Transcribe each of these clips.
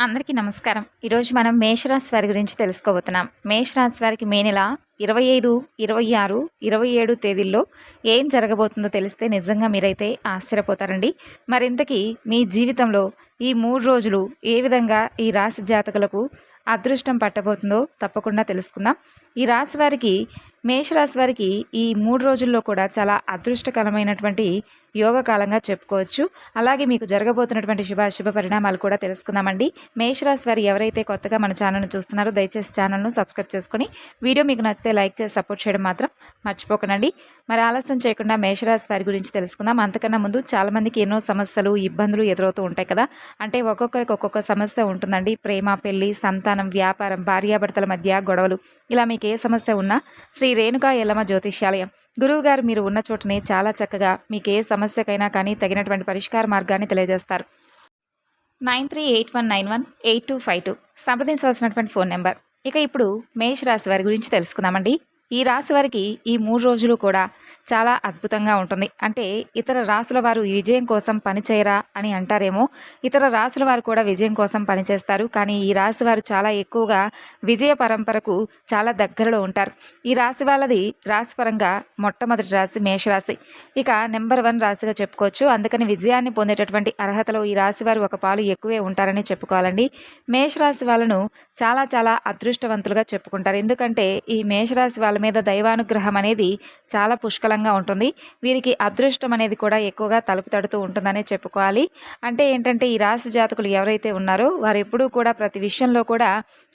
అందరికీ నమస్కారం. ఈరోజు మనం మేషరాశి వారి గురించి తెలుసుకోబోతున్నాం. మేషరాశి వారికి మే నెల ఇరవై ఐదు ఇరవై ఆరు ఇరవై ఏడు తేదీల్లో ఏం జరగబోతుందో తెలిస్తే నిజంగా మీరైతే ఆశ్చర్యపోతారండి. మరింతకీ మీ జీవితంలో ఈ మూడు రోజులు ఏ విధంగా ఈ రాశి జాతకులకు అదృష్టం పట్టబోతుందో తప్పకుండా తెలుసుకుందాం. ఈ రాశి వారికి మేషరాశి వారికి ఈ మూడు రోజుల్లో కూడా చాలా అదృష్టకరమైనటువంటి యోగకాలంగా చెప్పుకోవచ్చు. అలాగే మీకు జరగబోతున్నటువంటి శుభాశుభ పరిణామాలు కూడా తెలుసుకుందామండి. మేషరాశి వారు ఎవరైతే కొత్తగా మన ఛానల్ను చూస్తున్నారో దయచేసి ఛానల్ను సబ్స్క్రైబ్ చేసుకొని వీడియో మీకు నచ్చితే లైక్ చేసి సపోర్ట్ చేయడం మాత్రం మర్చిపోకండి. మరి ఆలస్యం చేయకుండా మేషరాశి వారి గురించి తెలుసుకుందాం. అంతకన్నా ముందు చాలామందికి ఎన్నో సమస్యలు ఇబ్బందులు ఎదురవుతూ ఉంటాయి కదా. అంటే ఒక్కొక్కరికి ఒక్కొక్క సమస్య ఉంటుందండి. ప్రేమ పెళ్ళి సంతానం వ్యాపారం భార్యాభర్తల మధ్య గొడవలు. ఇలా మీకు ఏ సమస్య ఉన్నా శ్రీ రేణుకా ఎల్లమ్మ జ్యోతిష్యాలయం. గురువుగారు మీరు ఉన్న చోటనే చాలా చక్కగా మీకు ఏ సమస్యకైనా కానీ తగినటువంటి పరిష్కార మార్గాన్ని తెలియజేస్తారు. Nine three eight one nine one eight two five two సంప్రదించవలసినటువంటి phone number. ఇక ఇప్పుడు మేష రాశి వారి గురించి తెలుసుకుందామండి. ఈ రాశి వారికి ఈ మూడు రోజులు కూడా చాలా అద్భుతంగా ఉంటుంది. అంటే ఇతర రాసుల వారు ఈ విజయం కోసం పనిచేయరా అని అంటారేమో. ఇతర రాసుల వారు కూడా విజయం కోసం పనిచేస్తారు కానీ ఈ రాశి వారు చాలా ఎక్కువగా విజయ పరంపరకు చాలా దగ్గరలో ఉంటారు. ఈ రాశి వాళ్ళది రాశిపరంగా మొట్టమొదటి రాశి మేషరాశి. ఇక నెంబర్ వన్ రాశిగా చెప్పుకోవచ్చు. అందుకని విజయాన్ని పొందేటటువంటి అర్హతలో ఈ రాశి వారు ఒక పాలు ఎక్కువే ఉంటారని చెప్పుకోవాలండి. మేషరాశి వాళ్ళను చాలా చాలా అదృష్టవంతులుగా చెప్పుకుంటారు. ఎందుకంటే ఈ మేషరాశి వాళ్ళ మీద దైవానుగ్రహం అనేది చాలా పుష్కలంగా ఉంటుంది. వీరికి అదృష్టం అనేది కూడా ఎక్కువగా తలుపు తడుతూ ఉంటుందనే చెప్పుకోవాలి. అంటే ఏంటంటే ఈ రాశి జాతకులు ఎవరైతే ఉన్నారో వారు ఎప్పుడూ కూడా ప్రతి విషయంలో కూడా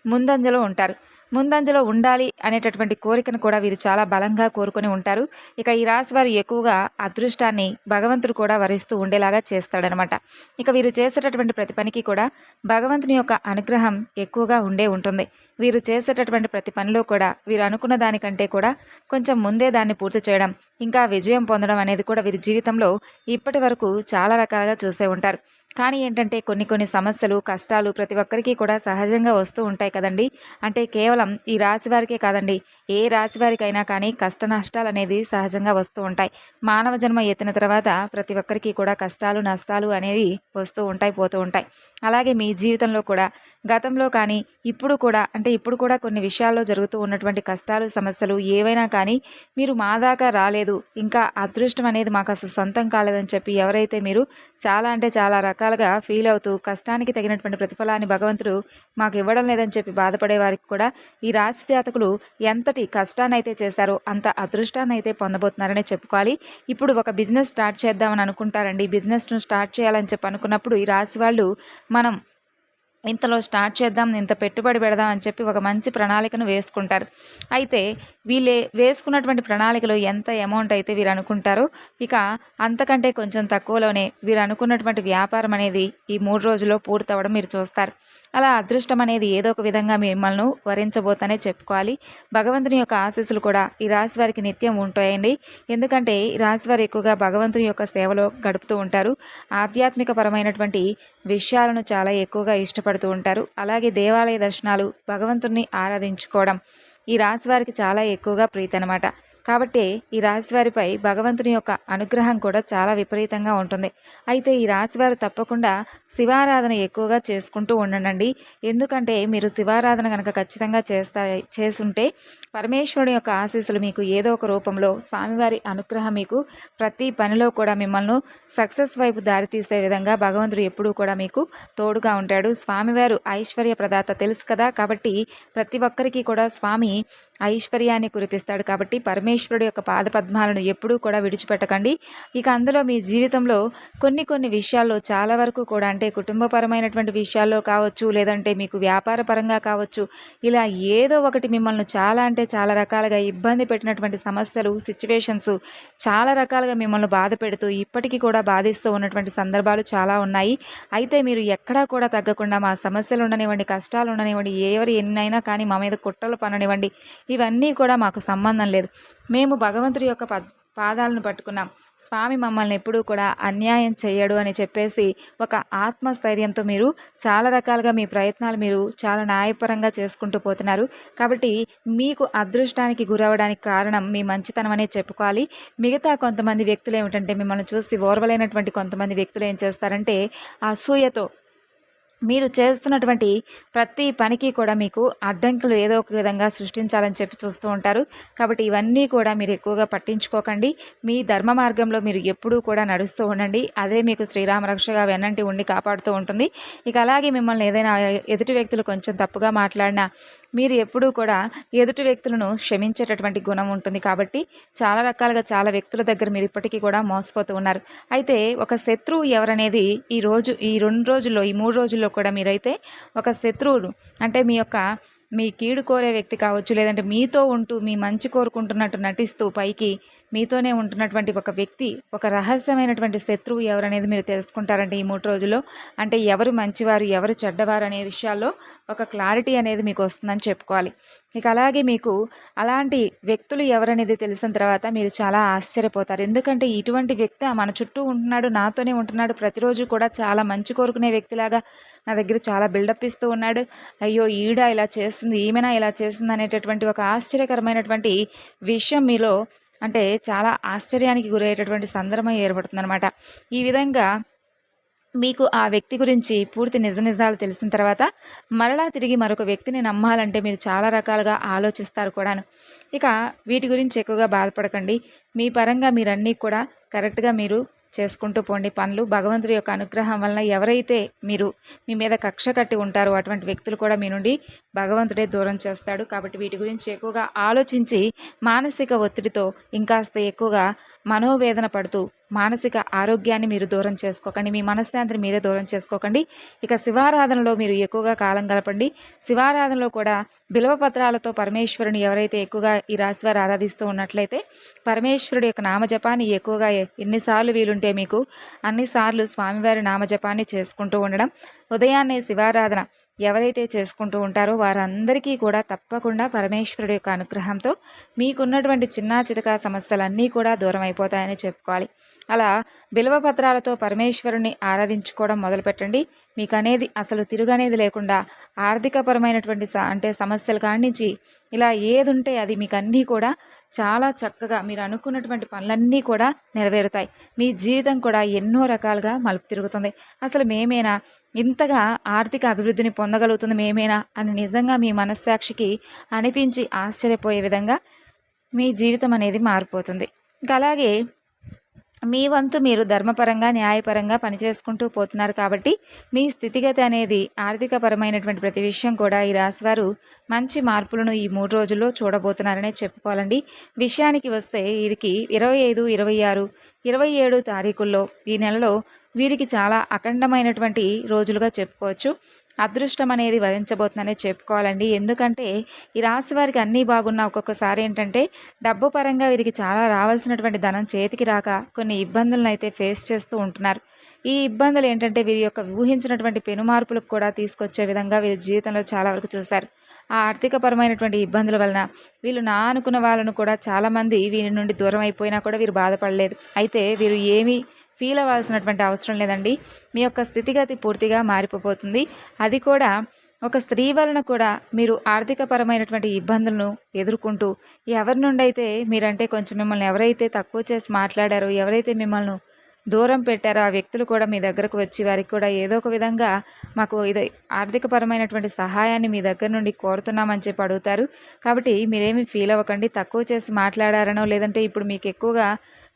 ముందంజలో ఉంటారు. ముందంజలో ఉండాలి అనేటటువంటి కోరికను కూడా వీరు చాలా బలంగా కోరుకొని ఉంటారు. ఇక ఈ రాశి వారు ఎక్కువగా అదృష్టాన్ని భగవంతుడు కూడా వరిస్తూ ఉండేలాగా చేస్తాడనమాట. ఇక వీరు చేసేటటువంటి ప్రతి పనికి కూడా భగవంతుని యొక్క అనుగ్రహం ఎక్కువగా ఉండే ఉంటుంది. వీరు చేసేటటువంటి ప్రతి పనిలో కూడా వీరు అనుకున్న దానికంటే కూడా కొంచెం ముందే దాన్ని పూర్తి చేయడం ఇంకా విజయం పొందడం అనేది కూడా వీరి జీవితంలో ఇప్పటి వరకు చాలా రకాలుగా చూసే ఉంటారు. కానీ ఏంటంటే కొన్ని కొన్ని సమస్యలు కష్టాలు ప్రతి ఒక్కరికి కూడా సహజంగా వస్తూ ఉంటాయి కదండి. అంటే కేవలం ఈ రాశి వారికే కాదండి ఏ రాశి వారికైనా కానీ కష్ట నష్టాలు అనేది సహజంగా వస్తూ ఉంటాయి. మానవ జన్మ ఎత్తిన తర్వాత ప్రతి ఒక్కరికి కూడా కష్టాలు నష్టాలు అనేవి వస్తూ ఉంటాయి పోతూ ఉంటాయి. అలాగే మీ జీవితంలో కూడా గతంలో కానీ ఇప్పుడు కూడా అంటే ఇప్పుడు కూడా కొన్ని విషయాల్లో జరుగుతూ ఉన్నటువంటి కష్టాలు సమస్యలు ఏవైనా కానీ మీరు మా దాకా రాలేదు. ఇంకా అదృష్టం అనేది మాకు అసలు సొంతం కాలేదని చెప్పి ఎవరైతే మీరు చాలా అంటే చాలా రకాలుగా ఫీల్ అవుతూ కష్టానికి తగినటువంటి ప్రతిఫలాన్ని భగవంతుడు మాకు ఇవ్వడం లేదని చెప్పి బాధపడే వారికి కూడా ఈ రాశి జాతకులు ఎంతటి కష్టాన్ని అయితే చేశారో అంత అదృష్టాన్ని అయితే పొందబోతున్నారనే చెప్పుకోవాలి. ఇప్పుడు ఒక బిజినెస్ స్టార్ట్ చేద్దామని అనుకుంటారండి. బిజినెస్ను స్టార్ట్ చేయాలని చెప్పి అనుకున్నప్పుడు ఈ రాశి వాళ్ళు మనం ఇంతలో స్టార్ట్ చేద్దాం ఇంత పెట్టుబడి పెడదాం అని చెప్పి ఒక మంచి ప్రణాళికను వేసుకుంటారు. అయితే వీళ్ళే వేసుకున్నటువంటి ప్రణాళికలో ఎంత అమౌంట్ అయితే వీరు అనుకుంటారో ఇక అంతకంటే కొంచెం తక్కువలోనే వీరు అనుకున్నటువంటి వ్యాపారం అనేది ఈ మూడు రోజుల్లో పూర్తవడం మీరు చూస్తారు. అలా అదృష్టం అనేది ఏదో ఒక విధంగా మిమ్మల్ని వరించబోతనే చెప్పుకోవాలి. భగవంతుని యొక్క ఆశీస్సులు కూడా ఈ రాశి వారికి నిత్యం ఉంటాయండి. ఎందుకంటే ఈ రాశి వారు ఎక్కువగా భగవంతుని యొక్క సేవలో గడుపుతూ ఉంటారు. ఆధ్యాత్మిక పరమైనటువంటి విషయాలను చాలా ఎక్కువగా ఇష్టపడుతూ ఉంటారు. అలాగే దేవాలయ దర్శనాలు భగవంతుని ఆరాధించుకోవడం ఈ రాశి వారికి చాలా ఎక్కువగా ప్రీతి అనమాట కాబట్టి ఈ రాశివారిపై భగవంతుని యొక్క అనుగ్రహం కూడా చాలా విపరీతంగా ఉంటుంది. అయితే ఈ రాశివారు తప్పకుండా శివారాధన ఎక్కువగా చేసుకుంటూ ఉండండి ఎందుకంటే మీరు శివారాధన కనుక ఖచ్చితంగా చేస్తా చేసుంటే పరమేశ్వరుడు యొక్క ఆశీస్సులు మీకు ఏదో ఒక రూపంలో స్వామివారి అనుగ్రహం మీకు ప్రతి పనిలో కూడా మిమ్మల్ని సక్సెస్ వైపు దారితీసే విధంగా భగవంతుడు ఎప్పుడూ కూడా మీకు తోడుగా ఉంటాడు. స్వామివారు ఐశ్వర్య ప్రదాత తెలుసు కదా కాబట్టి ప్రతి ఒక్కరికి కూడా స్వామి ఐశ్వర్యాన్ని కురిపిస్తాడు. కాబట్టి పరమేశ్వరుడు యొక్క పాదపద్మాలను ఎప్పుడూ కూడా విడిచిపెట్టకండి. ఇక అందులో మీ జీవితంలో కొన్ని కొన్ని విషయాల్లో చాలా వరకు కూడా అంటే కుటుంబపరమైనటువంటి విషయాల్లో కావచ్చు లేదంటే మీకు వ్యాపార పరంగా కావచ్చు ఇలా ఏదో ఒకటి మిమ్మల్ని చాలా అంటే చాలా రకాలుగా ఇబ్బంది పెట్టినటువంటి సమస్యలు సిచ్యువేషన్స్ చాలా రకాలుగా మిమ్మల్ని బాధ పెడుతూ ఇప్పటికీ కూడా బాధిస్తూ ఉన్నటువంటి సందర్భాలు చాలా ఉన్నాయి. అయితే మీరు ఎక్కడా కూడా తగ్గకుండా మా సమస్యలు ఉండనివ్వండి కష్టాలు ఉండనివ్వండి ఎవరు ఎన్నైనా కానీ మా మీద కుట్రలు పననివ్వండి ఇవన్నీ కూడా మాకు సంబంధం లేదు. మేము భగవంతుడి యొక్క పద్ పాదాలను పట్టుకున్నాం. స్వామి మమ్మల్ని ఎప్పుడూ కూడా అన్యాయం చేయడు అని చెప్పేసి ఒక ఆత్మస్థైర్యంతో మీరు చాలా రకాలుగా మీ ప్రయత్నాలు మీరు చాలా న్యాయపరంగా చేసుకుంటూ పోతున్నారు. కాబట్టి మీకు అదృష్టానికి గురవడానికి కారణం మీ మంచితనం అనే చెప్పుకోవాలి. మిగతా కొంతమంది వ్యక్తులు ఏమిటంటే మిమ్మల్ని చూసి ఓర్వలేనటువంటి కొంతమంది వ్యక్తులు ఏం చేస్తారంటే అసూయతో మీరు చేస్తున్నటువంటి ప్రతి పనికి కూడా మీకు అడ్డంకులు ఏదో ఒక విధంగా సృష్టించాలని చెప్పి చూస్తూ ఉంటారు. కాబట్టి ఇవన్నీ కూడా మీరు ఎక్కువగా పట్టించుకోకండి. మీ ధర్మ మార్గంలో మీరు ఎప్పుడూ కూడా నడుస్తూ ఉండండి. అదే మీకు శ్రీరామ రక్షగా వెన్నంటి ఉండి కాపాడుతూ ఉంటుంది. ఇక అలాగే మిమ్మల్ని ఏదైనా ఎదుటి వ్యక్తులు కొంచెం తప్పుగా మాట్లాడినా మీరు ఎప్పుడూ కూడా ఎదుటి వ్యక్తులను క్షమించేటటువంటి గుణం ఉంటుంది కాబట్టి చాలా రకాలుగా చాలా వ్యక్తుల దగ్గర మీరు ఇప్పటికీ కూడా మోసపోతూ ఉన్నారు. అయితే ఒక శత్రువు ఎవరనేది ఈ రోజు ఈ రెండు రోజుల్లో ఈ మూడు రోజుల్లో కూడా మీరైతే ఒక శత్రువులు. అంటే మీ యొక్క మీ కీడు కోరే వ్యక్తి కావచ్చు లేదంటే మీతో ఉంటూ మీ మంచి కోరుకుంటున్నట్టు నటిస్తూ పైకి మీతోనే ఉంటున్నటువంటి ఒక వ్యక్తి ఒక రహస్యమైనటువంటి శత్రువు ఎవరనేది మీరు తెలుసుకుంటారంటే ఈ మూడు రోజుల్లో. అంటే ఎవరు మంచివారు ఎవరు చెడ్డవారు అనే విషయాల్లో ఒక క్లారిటీ అనేది మీకు వస్తుందని చెప్పుకోవాలి. ఇక అలాగే మీకు అలాంటి వ్యక్తులు ఎవరనేది తెలిసిన తర్వాత మీరు చాలా ఆశ్చర్యపోతారు. ఎందుకంటే ఇటువంటి వ్యక్తి మన చుట్టూ ఉంటున్నాడు నాతోనే ఉంటున్నాడు ప్రతిరోజు కూడా చాలా మంచి కోరుకునే వ్యక్తిలాగా నా దగ్గర చాలా బిల్డప్ ఇస్తూ ఉన్నాడు. అయ్యో ఈడ ఇలా చేస్తుంది ఈమెనా ఇలా చేస్తుంది అనేటటువంటి ఒక ఆశ్చర్యకరమైనటువంటి విషయం మీలో అంటే చాలా ఆశ్చర్యానికి గురయ్యేటటువంటి సందర్భం ఏర్పడుతుందనమాట ఈ విధంగా మీకు ఆ వ్యక్తి గురించి పూర్తి నిజ నిజాలు తెలిసిన తర్వాత మరలా తిరిగి మరొక వ్యక్తిని నమ్మాలంటే మీరు చాలా రకాలుగా ఆలోచిస్తారు కూడాను. ఇక వీటి గురించి ఎక్కువగా బాధపడకండి. మీ పరంగా మీరన్నీ కూడా కరెక్ట్గా మీరు చేసుకుంటూ పోండి. పనులు భగవంతుడి యొక్క అనుగ్రహం వలన ఎవరైతే మీరు మీ మీద కక్ష కట్టి ఉంటారో అటువంటి వ్యక్తులు కూడా మీ నుండి భగవంతుడే దూరం చేస్తాడు. కాబట్టి వీటి గురించి ఎక్కువగా ఆలోచించి మానసిక ఒత్తిడితో ఇంకాస్త ఎక్కువగా మనోవేదన పడుతూ మానసిక ఆరోగ్యాన్ని మీరు దూరం చేసుకోకండి. మీ మనశ్శాంతిని మీరే దూరం చేసుకోకండి. ఇక శివారాధనలో మీరు ఎక్కువగా కాలం గడపండి. శివారాధనలో కూడా బిలవ పత్రాలతో పరమేశ్వరుని ఎవరైతే ఎక్కువగా ఈ రాశివారు ఆరాధిస్తూ ఉన్నట్లయితే పరమేశ్వరుడు యొక్క నామజపాన్ని ఎక్కువగా ఎన్నిసార్లు వీలుంటే మీకు అన్నిసార్లు స్వామివారి నామజపాన్ని చేసుకుంటూ ఉండడం. ఉదయాన్నే శివారాధన ఎవరైతే చేసుకుంటూ ఉంటారో వారందరికీ కూడా తప్పకుండా పరమేశ్వరుడు యొక్క అనుగ్రహంతో మీకున్నటువంటి చిన్న చితక సమస్యలన్నీ కూడా దూరం అయిపోతాయని చెప్పుకోవాలి. అలా బిల్వపత్రాలతో పరమేశ్వరుని ఆరాధించుకోవడం మొదలుపెట్టండి. మీకు అనేది అసలు తిరుగనేది లేకుండా ఆర్థికపరమైనటువంటి అంటే సమస్యల కాడి నుంచి ఇలా ఏది ఉంటే అది మీకు అన్నీ కూడా చాలా చక్కగా మీరు అనుకున్నటువంటి పనులన్నీ కూడా నెరవేరుతాయి. మీ జీవితం కూడా ఎన్నో రకాలుగా మలుపు తిరుగుతుంది. అసలు మేమేనా ఇంతగా ఆర్థిక అభివృద్ధిని పొందగలుగుతుంది మేమేనా అని నిజంగా మీ మనస్సాక్షికి అనిపించి ఆశ్చర్యపోయే విధంగా మీ జీవితం అనేది మారిపోతుంది. ఇంకా అలాగే మీ వంతు మీరు ధర్మపరంగా న్యాయపరంగా పనిచేసుకుంటూ పోతున్నారు కాబట్టి మీ స్థితిగతి అనేది ఆర్థికపరమైనటువంటి ప్రతి విషయం కూడా ఈ రాశివారు మంచి మార్పులను ఈ మూడు రోజుల్లో చూడబోతున్నారనే చెప్పుకోవాలండి. విషయానికి వస్తే వీరికి ఇరవై ఐదు ఇరవై ఆరు ఇరవై ఏడు తారీఖుల్లో ఈ నెలలో వీరికి చాలా అఖండమైనటువంటి రోజులుగా చెప్పుకోవచ్చు. అదృష్టం అనేది వరించబోతుందనే చెప్పుకోవాలండి. ఎందుకంటే ఈ రాశి వారికి అన్నీ బాగున్నా ఒక్కొక్కసారి ఏంటంటే డబ్బు పరంగా వీరికి చాలా రావాల్సినటువంటి ధనం చేతికి రాక కొన్ని ఇబ్బందులను అయితే ఫేస్ చేస్తూ ఉంటున్నారు. ఈ ఇబ్బందులు ఏంటంటే వీరి యొక్క ఊహించినటువంటి పెనుమార్పులకు కూడా తీసుకొచ్చే విధంగా వీరి జీవితంలో చాలా వరకు చూశారు. ఆ ఆర్థికపరమైనటువంటి ఇబ్బందుల వలన వీళ్ళు నా అనుకున్న వాళ్ళను కూడా చాలామంది వీరి నుండి దూరం అయిపోయినా కూడా వీరు బాధపడలేదు. అయితే వీరు ఏమీ ఫీల్ అవ్వాల్సినటువంటి అవసరం లేదండి. మీ యొక్క స్థితిగతి పూర్తిగా మారిపోతుంది అది కూడా ఒక స్త్రీ వలన కూడా మీరు ఆర్థికపరమైనటువంటి ఇబ్బందులను ఎదుర్కొంటూ ఎవరి నుండి అయితే మీరంటే కొంచెం మిమ్మల్ని ఎవరైతే తక్కువ చేసి మాట్లాడారో ఎవరైతే మిమ్మల్ని దూరం పెట్టారో ఆ వ్యక్తులు కూడా మీ దగ్గరకు వచ్చి వారికి కూడా ఏదో ఒక విధంగా మాకు ఇది ఆర్థికపరమైనటువంటి సహాయాన్ని మీ దగ్గర నుండి కోరుతున్నామని చెప్పి అడుగుతారు. కాబట్టి మీరేమి ఫీల్ అవ్వకండి. తక్కువ చేసి మాట్లాడారనో లేదంటే ఇప్పుడు మీకు ఎక్కువగా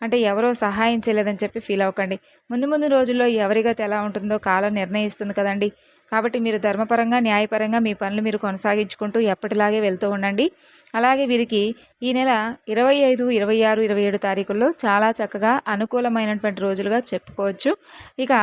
అంటే ఎవరో సహాయం చేయలేదని చెప్పి ఫీల్ అవ్వకండి. ముందు ముందు రోజుల్లో ఎవరి గత ఎలా ఉంటుందో కాలం నిర్ణయిస్తుంది కదండి. కాబట్టి మీరు ధర్మపరంగా న్యాయపరంగా మీ పనులు మీరు కొనసాగించుకుంటూ ఎప్పటిలాగే వెళ్తూ ఉండండి. అలాగే వీరికి ఈ నెల ఇరవై ఐదు ఇరవై ఆరు ఇరవై ఏడు తారీఖుల్లో చాలా చక్కగా అనుకూలమైనటువంటి రోజులుగా చెప్పుకోవచ్చు. ఇక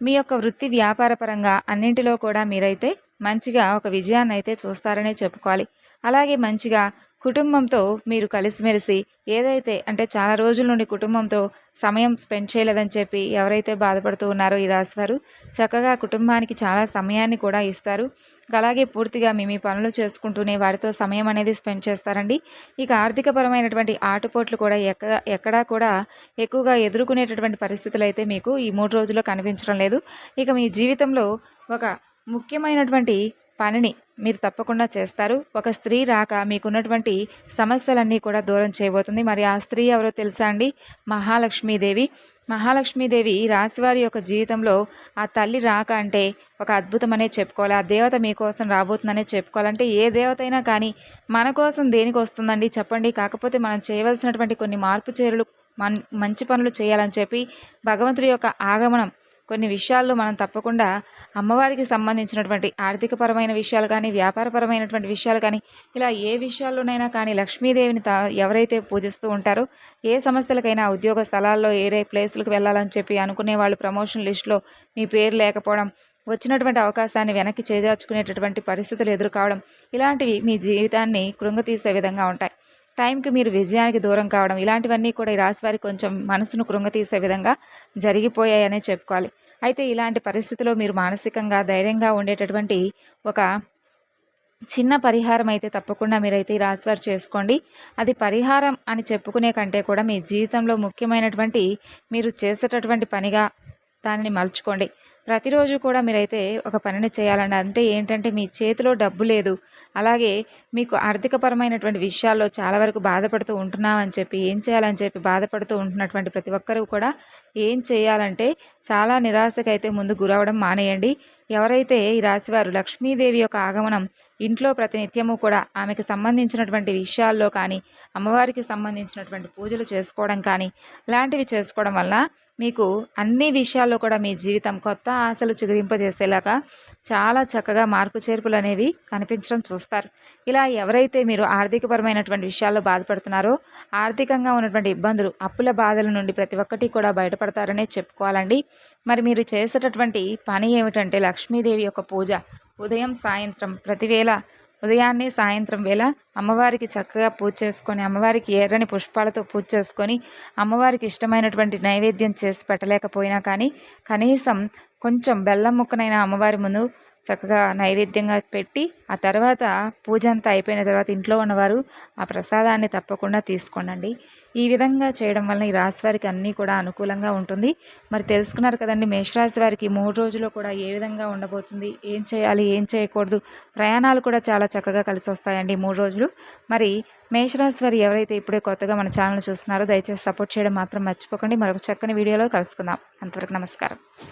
మీ యొక్క వృత్తి వ్యాపార పరంగా అన్నింటిలో కూడా మీరైతే మంచిగా ఒక విజయాన్ని అయితే చూస్తారనే చెప్పుకోవాలి. అలాగే మంచిగా కుటుంబంతో మీరు కలిసిమెలిసి ఏదైతే అంటే చాలా రోజుల నుండి కుటుంబంతో సమయం స్పెండ్ చేయలేదని చెప్పి ఎవరైతే బాధపడుతూ ఉన్నారో ఈ రాశివారు చక్కగా కుటుంబానికి చాలా సమయాన్ని కూడా ఇస్తారు. అలాగే పూర్తిగా మీ మీ పనులు చేసుకుంటూనే వారితో సమయం అనేది స్పెండ్ చేస్తారండి. ఇక ఆర్థికపరమైనటువంటి ఆటుపోట్లు కూడా ఎక్క ఎక్కడా కూడా ఎక్కువగా ఎదుర్కొనేటటువంటి పరిస్థితులు అయితే మీకు ఈ మూడు రోజుల్లో కనిపించడం లేదు. ఇక మీ జీవితంలో ఒక ముఖ్యమైనటువంటి పనిని మీరు తప్పకుండా చేస్తారు. ఒక స్త్రీ రాక మీకున్నటువంటి సమస్యలన్నీ కూడా దూరం చేయబోతుంది. మరి ఆ స్త్రీ ఎవరో తెలుసా అండి? మహాలక్ష్మీదేవి. మహాలక్ష్మీదేవి రాశివారి యొక్క జీవితంలో ఆ తల్లి రాక అంటే ఒక అద్భుతమనే చెప్పుకోవాలి. ఆ దేవత మీకోసం రాబోతుందనే చెప్పుకోవాలంటే ఏ దేవత అయినా కానీ మన కోసం దేనికి వస్తుందండి చెప్పండి. కాకపోతే మనం చేయవలసినటువంటి కొన్ని మార్పు చేరులు మంచి పనులు చేయాలని చెప్పి భగవంతుడి యొక్క ఆగమనం కొన్ని విషయాల్లో మనం తప్పకుండా అమ్మవారికి సంబంధించినటువంటి ఆర్థికపరమైన విషయాలు కానీ వ్యాపారపరమైనటువంటి విషయాలు కానీ ఇలా ఏ విషయాల్లోనైనా కానీ లక్ష్మీదేవిని తా ఎవరైతే పూజిస్తూ ఉంటారో ఏ సంస్థలకైనా ఉద్యోగ స్థలాల్లో ఏరే ప్లేసులకు వెళ్ళాలని చెప్పి అనుకునే వాళ్ళు ప్రమోషన్ లిస్టులో మీ పేరు లేకపోవడం వచ్చినటువంటి అవకాశాన్ని వెనక్కి చేజార్చుకునేటటువంటి పరిస్థితులు ఎదుర్కోవడం ఇలాంటివి మీ జీవితాన్ని కృంగతీసే విధంగా ఉంటాయి. టైంకి మీరు విజయానికి దూరం కావడం ఇలాంటివన్నీ కూడా ఈ రాశి వారి కొంచెం మనసును కృంగతీసే విధంగా జరిగిపోయాయనే చెప్పుకోవాలి. అయితే ఇలాంటి పరిస్థితిలో మీరు మానసికంగా ధైర్యంగా ఉండేటటువంటి ఒక చిన్న పరిహారం అయితే తప్పకుండా మీరైతే ఈ రాశివారు చేసుకోండి. అది పరిహారం అని చెప్పుకునే కంటే కూడా మీ జీవితంలో ముఖ్యమైనటువంటి మీరు చేసేటటువంటి పనిగా దానిని మలుచుకోండి. ప్రతిరోజు కూడా మీరైతే ఒక పనిని చేయాలండి. అంటే ఏంటంటే మీ చేతిలో డబ్బు లేదు. అలాగే మీకు ఆర్థికపరమైనటువంటి విషయాల్లో చాలా వరకు బాధపడుతూ ఉంటున్నామని చెప్పి ఏం చేయాలని చెప్పి బాధపడుతూ ఉంటున్నటువంటి ప్రతి ఒక్కరూ కూడా ఏం చేయాలంటే చాలా నిరాశకైతే ముందు గురవడం మానేయండి. ఎవరైతే ఈ రాశివారు లక్ష్మీదేవి యొక్క ఆగమనం ఇంట్లో ప్రతినిత్యము కూడా ఆమెకు సంబంధించినటువంటి విషయాల్లో కానీ అమ్మవారికి సంబంధించినటువంటి పూజలు చేసుకోవడం కానీ ఇలాంటివి చేసుకోవడం వల్ల మీకు అన్ని విషయాల్లో కూడా మీ జీవితం కొత్త ఆశలు చిగురింపజేసేలాగా చాలా చక్కగా మార్పు చేర్పులు అనేవి కనిపించడం చూస్తారు. ఇలా ఎవరైతే మీరు ఆర్థికపరమైనటువంటి విషయాల్లో బాధపడుతున్నారో ఆర్థికంగా ఉన్నటువంటి ఇబ్బందులు అప్పుల బాధల నుండి ప్రతి ఒక్కటి కూడా బయటపడతారనే చెప్పుకోవాలండి. మరి మీరు చేసేటటువంటి పని ఏమిటంటే లక్ష్మీదేవి యొక్క పూజ. ఉదయం సాయంత్రం ప్రతివేళ ఉదయాన్నే సాయంత్రం వేళ అమ్మవారికి చక్కగా పూజ చేసుకొని అమ్మవారికి ఎర్రని పుష్పాలతో పూజ చేసుకొని అమ్మవారికి ఇష్టమైనటువంటి నైవేద్యం చేసి పెట్టలేకపోయినా కానీ కనీసం కొంచెం బెల్లం ముక్కనైనా అమ్మవారి ముందు చక్కగా నైవేద్యంగా పెట్టి ఆ తర్వాత పూజ అంతా అయిపోయిన తర్వాత ఇంట్లో ఉన్నవారు ఆ ప్రసాదాన్ని తప్పకుండా తీసుకోండి ఈ విధంగా చేయడం వలన ఈ రాశి వారికి అన్నీ కూడా అనుకూలంగా ఉంటుంది. మరి తెలుసుకున్నారు కదండి మేషరాశి వారికి మూడు రోజులు కూడా ఏ విధంగా ఉండబోతుంది ఏం చేయాలి ఏం చేయకూడదు ప్రయాణాలు కూడా చాలా చక్కగా కలిసి వస్తాయండి మూడు రోజులు. మరి మేషరాశి వారు ఎవరైతే ఇప్పుడే కొత్తగా మన ఛానల్ చూస్తున్నారో దయచేసి సపోర్ట్ చేయడం మాత్రం మర్చిపోకండి. మరొక చక్కని వీడియోలో కలుసుకుందాం. అంతవరకు నమస్కారం.